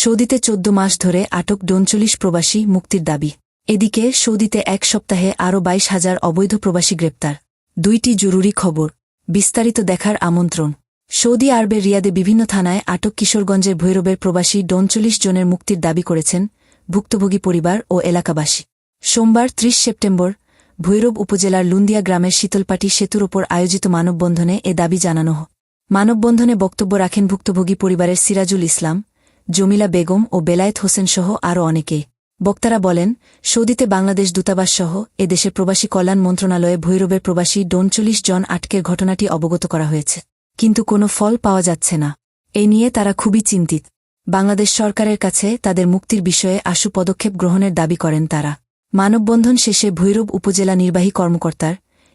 সৌদিতে চোদ্দ মাস ধরে আটক ডোনচল্লিশ প্রবাসী মুক্তির দাবি। এদিকে সৌদিতে এক সপ্তাহে আরও বাইশ হাজার অবৈধ প্রবাসী গ্রেপ্তার। দুইটি জরুরি খবর। বিস্তারিত দেখার আমন্ত্রণ। সৌদি আরবের রিয়াদে বিভিন্ন থানায় আটক কিশোরগঞ্জের ভৈরবের প্রবাসী ডনচল্লিশ জনের মুক্তির দাবি করেছেন ভুক্তভোগী পরিবার ও এলাকাবাসী। সোমবার ৩০ সেপ্টেম্বর ভৈরব উপজেলার লুন্দিয়া গ্রামের শীতলপাটি সেতুর ওপর আয়োজিত মানববন্ধনে এ দাবি জানানো হয় মানববন্ধনে বক্তব্য রাখেন ভুক্তভোগী পরিবারের সিরাজুল ইসলাম জমিলা বেগম ও বেলায়েত হোসেন সহ আরও অনেকেই বক্তারা বলেন, সৌদিতে বাংলাদেশ দূতাবাস সহ এদেশের প্রবাসী কল্যাণ মন্ত্রণালয়ে ভৈরবের প্রবাসী ডোনচল্লিশ জন আটকের ঘটনাটি অবগত করা হয়েছে। কিন্তু কোনো ফল পাওয়া যাচ্ছে না। এ নিয়ে তারা খুবই চিন্তিত। বাংলাদেশ সরকারের কাছে তাদের মুক্তির বিষয়ে আশু পদক্ষেপ গ্রহণের দাবি করেন তারা। মানববন্ধন শেষে ভৈরব উপজেলা নির্বাহী কর্মকর্তার,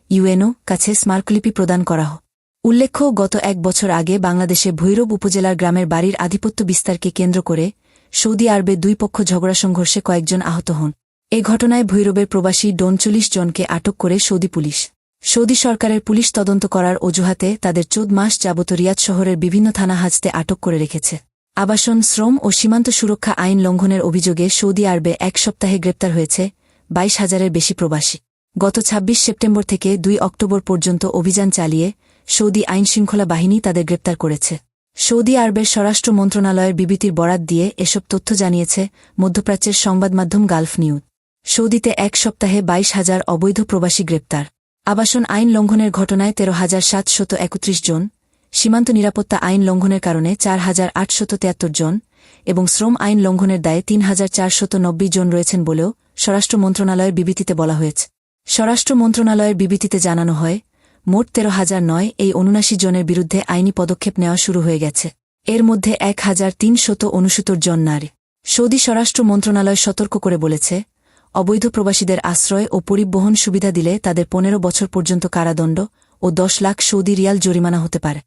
ইউএনও, কাছে স্মারকলিপি প্রদান করা হয় উল্লেখ্য, গত এক বছর আগে বাংলাদেশে ভৈরব উপজেলার গ্রামের বাড়ির আধিপত্য বিস্তারকে কেন্দ্র করে সৌদি আরবে দুই পক্ষ ঝগড়া সংঘর্ষে কয়েকজন আহত হন। এ ঘটনায় ভৈরবের প্রবাসী ডোনচল্লিশ জনকে আটক করে সৌদি পুলিশ। সৌদি সরকারের পুলিশ তদন্ত করার অজুহাতে তাদের চোদ্দ মাস যাবত রিয়াদ শহরের বিভিন্ন থানা হাজতে আটক করে রেখেছে। আবাসন, শ্রম ও সীমান্ত সুরক্ষা আইন লঙ্ঘনের অভিযোগে সৌদি আরবে এক সপ্তাহে গ্রেপ্তার হয়েছে বাইশ হাজারের বেশি প্রবাসী। গত ২৬ সেপ্টেম্বর থেকে দুই অক্টোবর পর্যন্ত অভিযান চালিয়ে সৌদি আইনশৃঙ্খলা বাহিনী তাদের গ্রেপ্তার করেছে। সৌদি আরবের স্বরাষ্ট্র মন্ত্রণালয়ের বিবৃতির বরাত দিয়ে এসব তথ্য জানিয়েছে মধ্যপ্রাচ্যের সংবাদমাধ্যম গালফ নিউজ। সৌদিতে এক সপ্তাহে বাইশ হাজার অবৈধ প্রবাসী গ্রেপ্তার। আবাসন আইন লঙ্ঘনের ঘটনায় তেরো হাজার সাতশত একত্রিশ জন, সীমান্ত নিরাপত্তা আইন লঙ্ঘনের কারণে চার হাজার আটশত তিয়াত্তর জন এবং শ্রম আইন লঙ্ঘনের দায়ে তিন হাজার চারশত নব্বই জন রয়েছেন বলেও স্বরাষ্ট্র মন্ত্রণালয়ের বিবৃতিতে বলা হয়েছে। স্বরাষ্ট্র মন্ত্রণালয়ের বিবৃতিতে জানানো হয় মোট তেরো হাজার নয় এই অনুনাশি জনের বিরুদ্ধে আইনি পদক্ষেপ নেওয়া শুরু হয়ে গেছে। এর মধ্যে এক হাজার তিনশত অনুসূতর জন নারী। সৌদি স্বরাষ্ট্র মন্ত্রণালয় সতর্ক করে বলেছে, অবৈধ প্রবাসীদের আশ্রয় ও পরিবহন সুবিধা দিলে তাদের পনেরো বছর পর্যন্ত কারাদণ্ড ও দশ লাখ সৌদি রিয়াল জরিমানা হতে পারে।